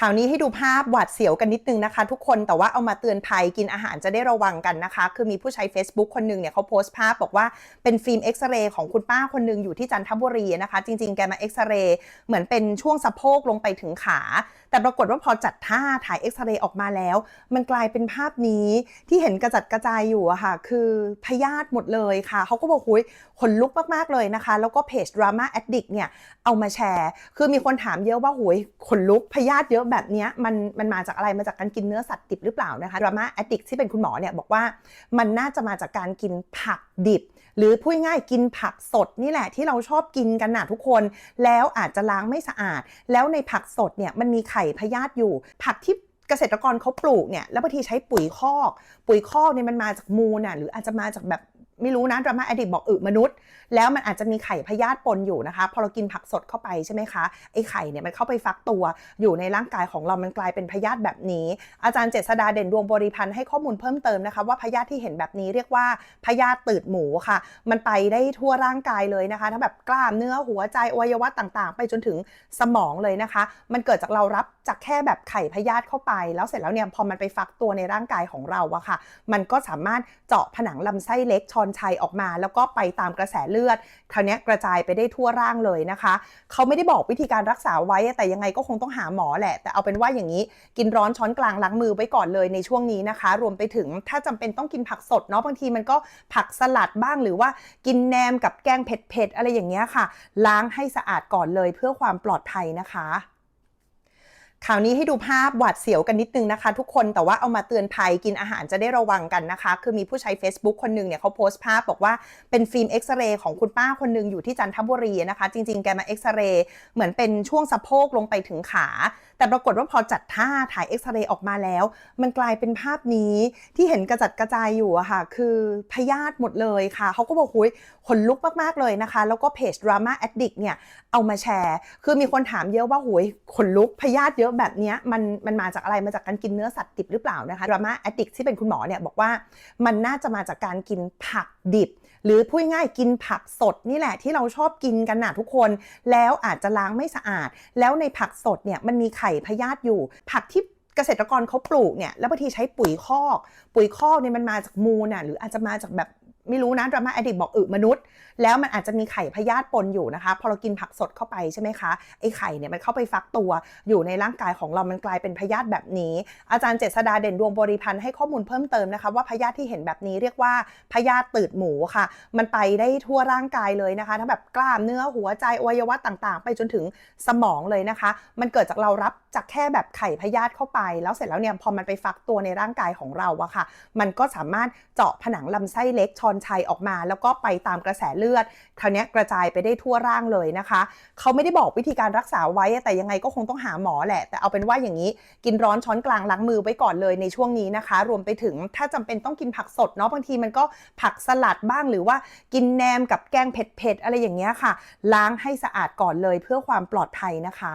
ข่าวนี้ให้ดูภาพหวาดเสียวกันนิดนึงนะคะ ทุกคนแต่ว่าเอามาเตือนภัยกินอาหารจะได้ระวังกันนะคะ คือมีผู้ใช้ Facebook คนหนึ่งเนี่ยเขาโพสต์ภาพบอกว่าเป็นฟิล์มเอ็กซเรย์ของคุณป้าคนหนึ่งอยู่ที่จันทบุรีนะคะ จริงๆ แกมาเอ็กซเรย์เหมือนเป็นช่วงสะโพกลงไปถึงขา แต่ปรากฏว่าพอจัดท่าถ่ายเอ็กซเรย์ออกมาแล้ว มันกลายเป็นภาพนี้ที่เห็นกระจัดกระจายอยู่อะค่ะ คือพยาธิหมดเลยค่ะเขาก็บอกหุยขนลุกมากๆเลยนะคะ แล้วก็เพจ Drama Addict เนี่ยเอามาแชร์ คือมีคนถามเยอะว่าหุยขนลุกพยาธิเยอะแบบนี้มันมันมาจากอะไรมาจากการกินเนื้อสัตว์ดิบหรือเปล่านะคะ Drama Addict ที่เป็นคุณหมอเนี่ยบอกว่ามันน่าจะมาจากการกินผักดิบ หรือพูดง่ายกินผักสดนี่แหละที่เราชอบกินกันนะทุกคน แล้วอาจจะล้างไม่สะอาด แล้วในผักสดเนี่ยมันมีไข่พยาธิอยู่ ผักที่เกษตรกรเขาปลูกเนี่ยแล้วบางทีใช้ปุ๋ยคอก ปุ๋ยคอกเนี่ยมันมาจากมูลน่ะหรืออาจจะมาจากแบบ ไม่รู้นะดราม่าอดีตบอกอึมนุษย์ แล้วมันอาจจะมีไข่พยาธิปนอยู่นะคะ พอเรากินผักสดเข้าไปใช่ไหมคะไอ้ไข่เนี่ยมันเข้าไปฟักตัว อยู่ในร่างกายของเรามันกลายเป็นพยาธิแบบนี้ อาจารย์เจษดาเด่นดวงบริพันธ์ให้ข้อมูลเพิ่มเติมนะคะ ว่าพยาธิที่เห็นแบบนี้เรียกว่าพยาธิตืดหมูค่ะ มันไปได้ทั่วร่างกายเลยนะคะทั้งแบบกล้ามเนื้อหัวใจอวัยวะต่างๆ ไปจนถึงสมองเลยนะคะ มันเกิดจากเรารับจากแค่แบบไข่พยาธิเข้าไป แล้วเสร็จแล้วเนี่ยพอมันไปฟักตัวในร่างกายของเราอะค่ะ มันก็สามารถเจาะผนังลำไส้เล็กชอนชัยออกมา แล้วก็ไปตามกระแสเลือดคราวนี้กระจายไปได้ทั่วร่างเลยนะคะ เขาไม่ได้บอกวิธีการรักษาไว้ แต่ยังไงก็คงต้องหาหมอแหละ แต่เอาเป็นว่าอย่างนี้ กินร้อนช้อนกลางล้างมือไว้ก่อนเลยในช่วงนี้นะคะ รวมไปถึงถ้าจำเป็นต้องกินผักสดเนาะบางทีมันก็ผักสลัดบ้างหรือว่ากินแหนมกับแกงเผ็ดๆอะไรอย่างเงี้ยค่ะ ล้างให้สะอาดก่อนเลยเพื่อความปลอดภัยนะคะ ข่าวนี้ให้ดูภาพหวาดเสียวกันนิดนึงนะคะ ทุกคนแต่ว่าเอามาเตือนภัยกินอาหารจะได้ระวังกันนะคะ คือมีผู้ใช้ Facebook คนหนึ่งเนี่ยเขาโพสต์ภาพบอกว่าเป็นฟิล์มเอ็กซเรย์ของคุณป้าคนหนึ่งอยู่ที่จันทบุรีนะคะ จริงๆ แกมาเอ็กซเรย์เหมือนเป็นช่วงสะโพกลงไปถึงขา แต่ปรากฏว่าพอจัดท่าถ่ายเอ็กซเรย์ออกมาแล้ว มันกลายเป็นภาพนี้ที่เห็นกระจัดกระจายอยู่อะค่ะ คือพยาธิหมดเลยค่ะเขาก็บอกหุยขนลุกมากๆเลยนะคะ แล้วก็เพจ Drama Addict เนี่ยเอามาแชร์ คือมีคนถามเยอะว่าหุยขนลุกพยาธิเยอะแบบนี้มันมันมาจากอะไรมาจากการกินเนื้อสัตว์ดิบหรือเปล่านะคะ Drama Addict ที่เป็นคุณหมอเนี่ยบอกว่ามันน่าจะมาจากการกินผักดิบ หรือพูดง่ายกินผักสดนี่แหละที่เราชอบกินกันนะทุกคน แล้วอาจจะล้างไม่สะอาด แล้วในผักสดเนี่ยมันมีไข่พยาธิอยู่ ผักที่เกษตรกรเขาปลูกเนี่ยแล้วบางทีใช้ปุ๋ยคอก ปุ๋ยคอกเนี่ยมันมาจากมูลน่ะหรืออาจจะมาจากแบบ ไม่รู้นะดราม่าแอดีตบอกอึมนุษย์ แล้วมันอาจจะมีไข่พยาธิปนอยู่นะคะ พอเรากินผักสดเข้าไปใช่ไหมคะไอ้ไข่เนี่ยมันเข้าไปฟักตัวอยู่ในร่างกายของเรามันกลายเป็นพยาธิแบบนี้ อาจารย์เจษดาเด่นดวงบริพันธ์ให้ข้อมูลเพิ่มเติมนะคะว่าพยาธิที่เห็นแบบนี้เรียกว่าพยาธิตืดหมูค่ะ มันไปได้ทั่วร่างกายเลยนะคะทั้งแบบกล้ามเนื้อหัวใจอวัยวะต่างๆ ไปจนถึงสมองเลยนะคะ มันเกิดจากเรารับจากแค่แบบไข่พยาธิเข้าไป แล้วเสร็จแล้วเนี่ยพอมันไปฟักตัวในร่างกายของเราอะค่ะ มันก็สามารถเจาะผนังลำไส้เล็กชอนชัยออกมา แล้วก็ไปตามกระแสเลือดคราวนี้กระจายไปได้ทั่วร่างเลยนะคะเขาไม่ได้บอกวิธีการรักษาไว้แต่ยังไงก็คงต้องหาหมอแหละ แต่เอาเป็นว่าอย่างนี้กินร้อนช้อนกลางล้างมือไว้ก่อนเลยในช่วงนี้นะคะ รวมไปถึงถ้าจำเป็นต้องกินผักสดเนาะบางทีมันก็ผักสลัดบ้างหรือว่ากินแหนมกับแกงเผ็ดๆอะไรอย่างเงี้ยค่ะ ล้างให้สะอาดก่อนเลยเพื่อความปลอดภัยนะคะ